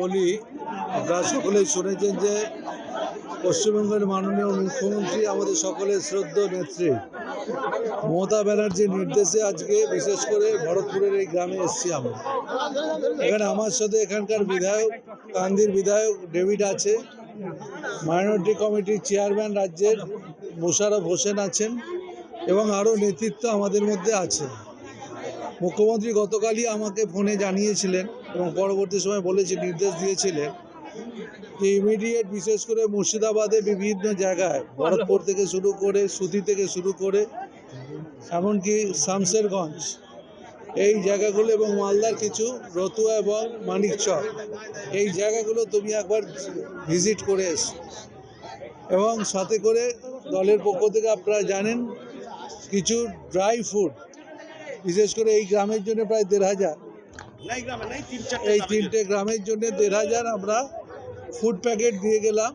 বলি, আপনারা সকলেই শুনেছেন যে পশ্চিমবঙ্গের মাননীয় মুখ্যমন্ত্রী আমাদের সকলের শ্রদ্ধ নেত্রী। মমতা ব্যানার্জির নির্দেশে আজকে বিশেষ করে ভরতপুরের এই গ্রামে এসছি আমরা। এখানে আমার সাথে এখানকার বিধায়ক কান্দির বিধায়ক ডেভিড আছে। মাইনরিটি কমিটির চেয়ারম্যান রাজ্যের মোশারফ হোসেন আছেন এবং আরও নেতৃত্ব আমাদের মধ্যে আছে। মুখ্যমন্ত্রী গতকালই আমাকে ফোনে জানিয়েছিলেন এবং পরবর্তী সময় বলেছে, নির্দেশ দিয়েছিলেন যে ইমিডিয়েট বিশেষ করে মুর্শিদাবাদে বিভিন্ন জায়গায় ভরতপুর থেকে শুরু করে সুতি থেকে শুরু করে এমনকি শামশেরগঞ্জ, এই জায়গাগুলো এবং মালদার কিছু রতুয়া এবং মানিকচক, এই জায়গাগুলো তুমি একবার ভিজিট করে এসো। এবং সাথে করে দলের পক্ষ থেকে আপনারা জানেন, কিছু ড্রাই ফুড বিশেষ করে এই গ্রামের জন্য প্রায় দেড় হাজার। এই তিনটে গ্রামের জন্য দেড় হাজার আমরা ফুড প্যাকেট দিয়ে গেলাম।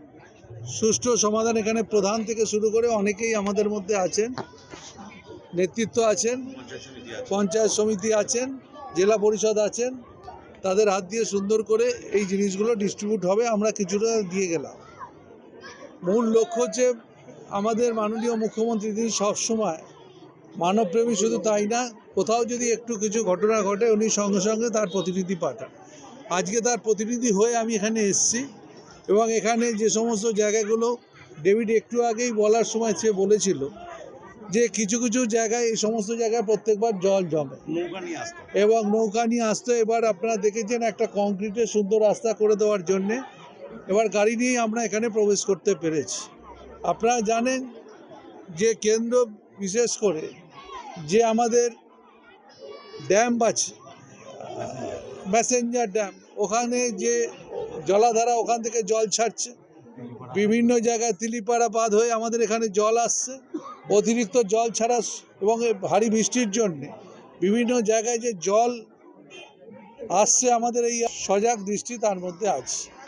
সুষ্ঠু সমাধান এখানে প্রধান থেকে শুরু করে অনেকেই আমাদের মধ্যে আছেন। নেতৃত্ব আছেন পঞ্চায়েত সমিতি আছেন জেলা পরিষদ আছেন। তাদের হাত দিয়ে সুন্দর করে এই জিনিসগুলো ডিস্ট্রিবিউট হবে আমরা কিছুটা দিয়ে গেলাম। মূল লক্ষ্য হচ্ছে আমাদের মাননীয় মুখ্যমন্ত্রী তিনি সবসময় মানবপ্রেমী শুধু তাই না কোথাও যদি একটু কিছু ঘটনা ঘটে উনি সঙ্গে সঙ্গে তার প্রতিনিধি পাঠান। আজকে তার প্রতিনিধি হয়ে আমি এখানে এসেছি এবং এখানে যে সমস্ত জায়গাগুলো ডেভিড একটু আগেই বলার সময় সে বলেছিল যে কিছু কিছু জায়গায় এই সমস্ত জায়গায় প্রত্যেকবার জল জমে। নৌকা নিয়ে আসতো এবং নৌকা নিয়ে আসতে এবার আপনারা দেখেছেন একটা কংক্রিটের সুন্দর রাস্তা করে দেওয়ার জন্যে এবার গাড়ি নিয়েই আমরা এখানে প্রবেশ করতে পেরেছি। আপনারা জানেন যে কেন্দ্র বিশেষ করে যে আমাদের ড্যাম আছে ম্যাসেঞ্জার ড্যাম ওখানে যে জলাধারা, ওখান থেকে জল ছাড়ছে। বিভিন্ন জায়গায় তিলিপাড়া বাঁধ হয়ে আমাদের এখানে জল আসছে, অতিরিক্ত জল ছাড়া এবং ভারী বৃষ্টির জন্যে। বিভিন্ন জায়গায় যে জল আসছে আমাদের এই সজাগ দৃষ্টি তার মধ্যে আছে।